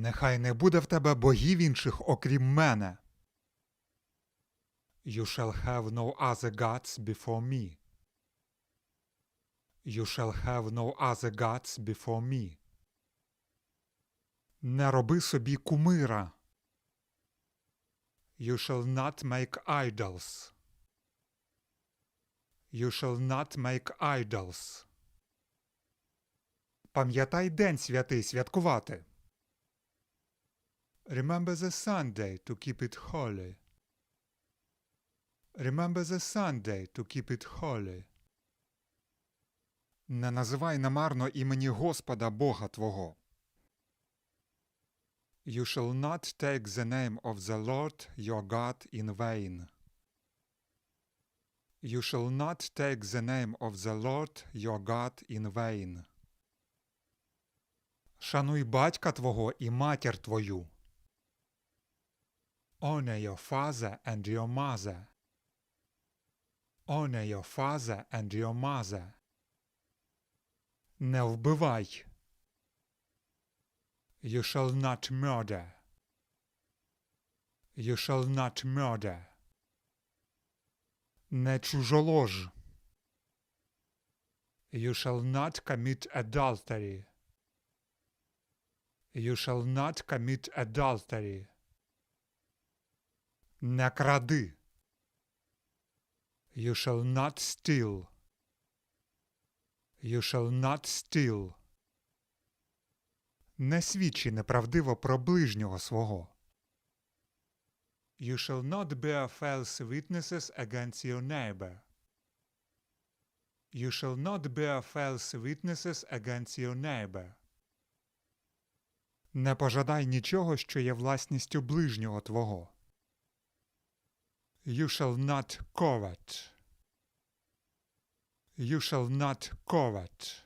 Нехай не буде в тебе богів інших, окрім мене. You shall have no other gods before me. You shall have no other gods before me. Не роби собі кумира. You shall not make idols. You shall not make idols. Пам'ятай день святий святкувати. Remember the Sunday to keep it holy. Remember the Sunday to keep it holy. Не називай намарно імені Господа Бога Твого. You shall not take the name of the Lord your God in vain. You shall not take the name of the Lord your God in vain. Шануй батька твого і матір твою. Honor your father and your mother. Honor your father and your mother. Не вбивай. You shall not murder. You shall not murder. Не чужолож. You shall not commit adultery. You shall not commit adultery. Не кради. You shall not steal. You shall not steal. Не свідчи неправдиво про ближнього свого. You shall not bear false witnesses against your neighbor. You shall not bear false witnesses against your neighbor. Не пожадай нічого, що є власністю ближнього твого. You shall not covet. You shall not covet.